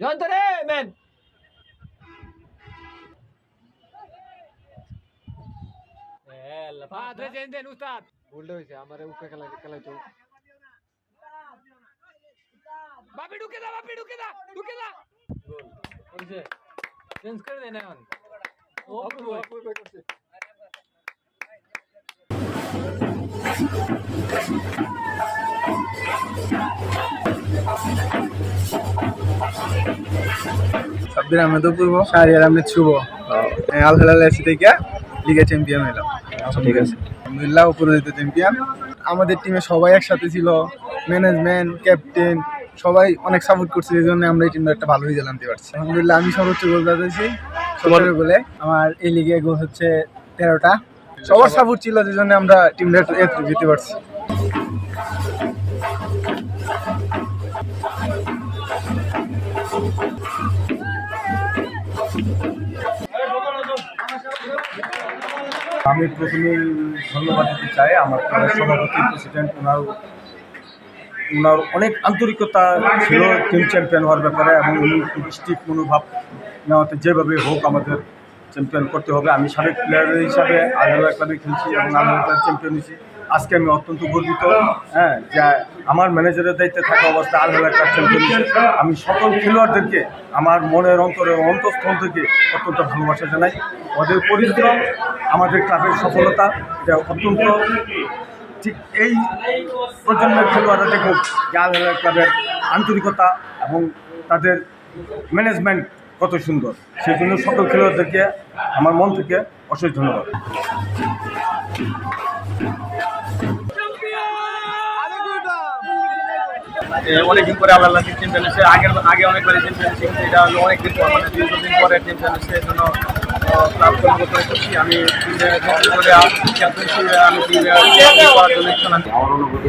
যন্ত্রে মেন ভুলটা হয়েছে আমার উপরে খেলা খেলাই তো বাপি ঢুকে দা বাপি ঢুকে দা ঢুকে দা হয়েছে চেঞ্জ করে দেন এখন অপূর্ব অপূর্ব করছে সাব্বির আহমেদ অপূর্ব শাহরিয়ার আহমেদ শুভ। আল হেলাল এসি থেকে লিগে চ্যাম্পিয়ন হইলাম ঠিক আছে। আলহামদুলিল্লাহ অপরাজিত চ্যাম্পিয়ন আমাদের টিমে সবাই একসাথে ছিল। ম্যানেজমেন্ট ক্যাপ্টেন সবাই অনেক সাপোর্ট করছে এই জন্য আমরা এই টিমটা একটা ভালো রেজাল্ট আনতে পারছি। আলহামদুলিল্লাহ আমি সর্বোচ্চ গোল দাঁড়িয়েছি সতেরো বলে আমার এই লিগে গোল হচ্ছে তেরোটা। সবার সাপোর্ট ছিল যে জন্য আমরা টিমটা জিতে পারছি। আমি প্রথমে ধন্যবাদ দিতে চাই আমার সভাপতি প্রেসিডেন্ট ওনার ওনার অনেক আন্তরিকতা ছিল টিম চ্যাম্পিয়ন হওয়ার ব্যাপারে এবং উনি মনোভাব নেওয়াতে যেভাবে হোক আমাদের চ্যাম্পিয়ন করতে হবে। আমি সাবেক প্লেয়ার হিসাবে আলহাওয়া ক্লাবে খেলছি এবং ক্লাব চ্যাম্পিয়ন হয়েছি। আজকে আমি অত্যন্ত গর্বিত হ্যাঁ যে আমার ম্যানেজারের দায়িত্বে থাকা অবস্থায় আলহাওয়া ক্লাব চ্যাম্পিয়ন আমি সকল খেলোয়াড়দেরকে আমার মনের অন্তরে অন্তঃস্থল থেকে অত্যন্ত ভালোবাসা জানাই। ওদের পরিশ্রম, আমাদের ক্লাবের সফলতা, এটা অত্যন্ত ঠিক এই প্রজন্মের খেলোয়াড়রা দেখুক যে আলহারা ক্লাবের আন্তরিকতা এবং তাদের ম্যানেজমেন্ট কত সুন্দর। সেই জন্য সকল খেলোয়াড়দেরকে আমার মন থেকে অশেষ ধন্যবাদ। অনেকদিন পরে আল্লাহ চ্যাম্পিয়ন এসে আগের আগে অনেকবারই চ্যাম্পিয়ন এসে কিন্তু এটা হলো অনেকদিন পর মানে দীর্ঘদিন পরে চ্যাম্পিয়ন এসে এই জন্য ক্লাব কর্মকর্তা করছি আমি করে আমি টিমে করার জন্য আমার অনুভূতি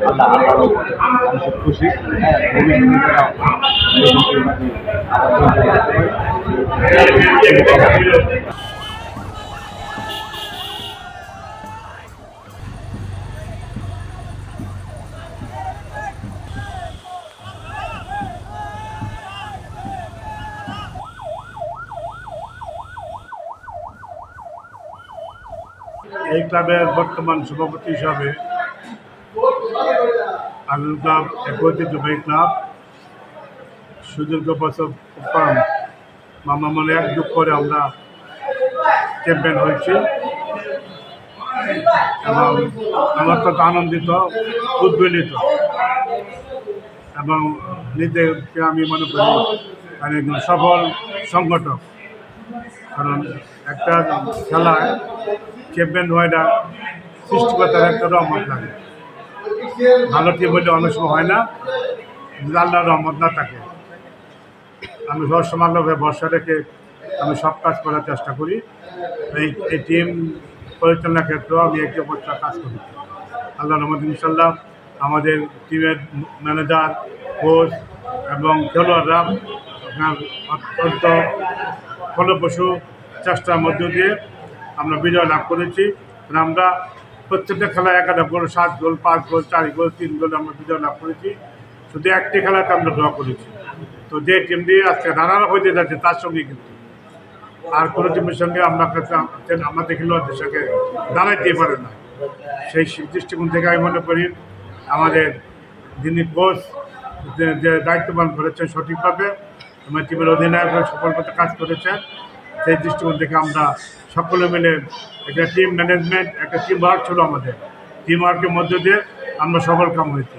আল্লাহ উপরে আমি এই ক্লাবের বর্তমান সভাপতি হিসাবে আলুর ক্লাব এক ঐতিহ্যবাহী ক্লাব, সুদীর্ঘ বছর মামা মনে এক যুগ করে আমরা চ্যাম্পিয়ন হয়েছি। এবং আমরা তত আনন্দিত, উদ্বেলিত। এবং নিজেকে আমি মনে করি আমি সফল সংগঠক। কারণ একটা খেলায় চ্যাম্পিয়ন হওয়াটা সৃষ্টিকর্তার একটা রহমত লাগে। ভালো টিম হইলে সময় হয় না। আল্লাহ রহমত না থাকে। আমি আল্লাহকে ভরসা রেখে আমি সব কাজ করার চেষ্টা করি। এই এই টিম পরিচালনার ক্ষেত্রেও আমি একে অপরটা কাজ করি। আল্লাহ রহমদ ইনশাল্লাহ আমাদের টিমের ম্যানেজার কোচ এবং খেলোয়াড়রা আপনার অত্যন্ত ফলপ্রসূ চেষ্টার মধ্য দিয়ে আমরা বিজয় লাভ করেছি। আমরা প্রত্যেকটা খেলায় একাটা গোল, সাত গোল, পাঁচ গোল, চার গোল, তিন গোল আমরা বিজয় লাভ করেছি। শুধু একটি খেলাতে আমরা ড্র করেছি। তো যে টিম দিয়ে আজকে রানার হইতে যাচ্ছে, তার সঙ্গে কিন্তু। আর কোনো টিমের সঙ্গে আমরা আমাদের খেলোয়াড়দের সঙ্গে দাঁড়াইতে পারে না। সেই দৃষ্টিকোণ থেকে আমি মনে করি, আমাদের যিনি কোচ যে দায়িত্ববান করেছেন সঠিকভাবে আমার টিমের অধিনায়ক হয়ে সফল করতে কাজ করেছেন। সেই দৃষ্টিকোণ থেকে আমরা সকলে মিলে একটা টিম ম্যানেজমেন্ট একটা টিম ওয়ার্ক ছিল আমাদের। টিম ওয়ার্কের মধ্যে দিয়ে আমরা সফল কাম হয়েছি।